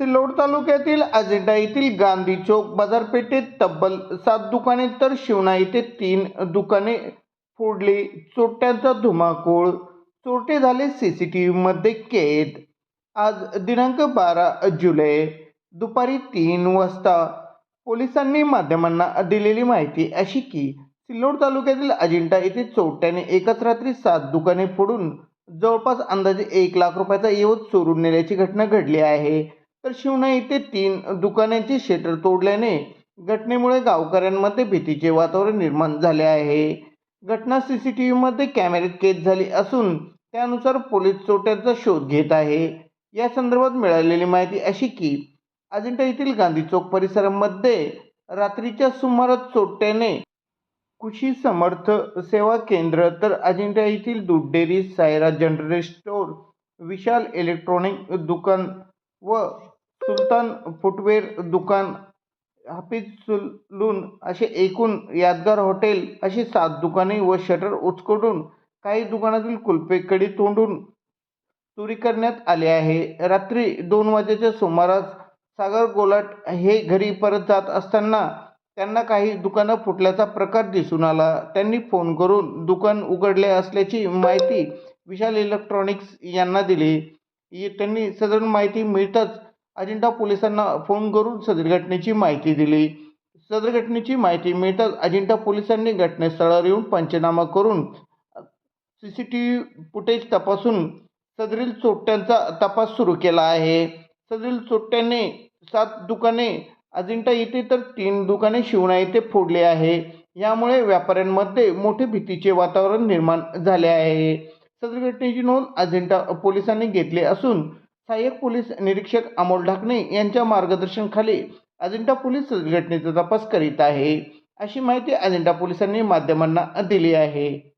सिल्लोड तालुक्यातील अजेंडा येथील गांधी चौक बाजारपेठेत तब्बल सात दुकाने तर शिवना येथे तीन दुकाने फोडली. चोरट्यांचा धुमाकूळ चोरटे झाले सी सी टी व्हीमध्ये कैद. आज दिनांक बारा जुलै दुपारी तीन वाजता. पोलिसांनी माध्यमांना दिलेली माहिती अशी की सिल्लोड तालुक्यातील अजिंठा येथे चोरट्याने एकाच रात्री सात दुकाने फोडून जवळपास अंदाजे एक लाख रुपयाचा येवत चोरून नेल्याची घटना घडली आहे. तर शिवना येथे तीन दुकानांचे शटर तोडल्याने घटनेमुळे गावकऱ्यांमध्ये भीतीचे वातावरण निर्माण झाले आहे. घटना सी सी टी व्हीमध्ये कॅमेऱ्यात कैद झाली असून त्यानुसार पोलीस चोट्यांचा शोध घेत आहे. या संदर्भात मिळालेली माहिती अशी की अजिंठा येथील गांधी चौक परिसरामध्ये रात्रीच्या सुमारास चोट्याने कृषी समर्थ सेवा केंद्र तर अजिंठा येथील दूध dairy Saira general store Vishal electronic दुकान व सुलतान फुटवेअर दुकान हाफिज सुलून असे एकूण यादगार हॉटेल अशी सात दुकाने व शटर उचकडून काही दुकानातील कुलपे कडी तोंडून चोरी करण्यात आले आहे. रात्री दोन वाजेच्या सुमारास सागर गोलाट हे घरी परत जात असताना त्यांना काही दुकानं फुटल्याचा प्रकार दिसून आला. त्यांनी फोन करून दुकान उघडले असल्याची माहिती विशाल इलेक्ट्रॉनिक्स यांना दिली. त्यांनी सदर माहिती मिळताच अजिंठा पोलिसांना फोन करून सदर घटनेची माहिती दिली. सदर घटनेची माहिती मिळताच अजिंठा पोलिसांनी घटनास्थळावर येऊन पंचनामा करून C C T V footage तपासून सदरील चोट्यांचा तपास सुरू केला आहे. सदरील चोरट्याने सात दुकाने अजिंठा येथे तर तीन दुकाने शिवणा येथे फोडले आहे. यामुळे व्यापाऱ्यांमध्ये मोठे भीतीचे वातावरण निर्माण झाले आहे. सदर घटनेची नोंद अजिंठा पोलिसांनी घेतली असून सहाय्यक पोलीस निरीक्षक अमोल ढाकणे यांच्या मार्गदर्शनाखाली अजिंठा पोलीस घटनेचा तपास करीत आहे. अशी माहिती अजिंठा पोलिसांनी माध्यमांना दिली आहे.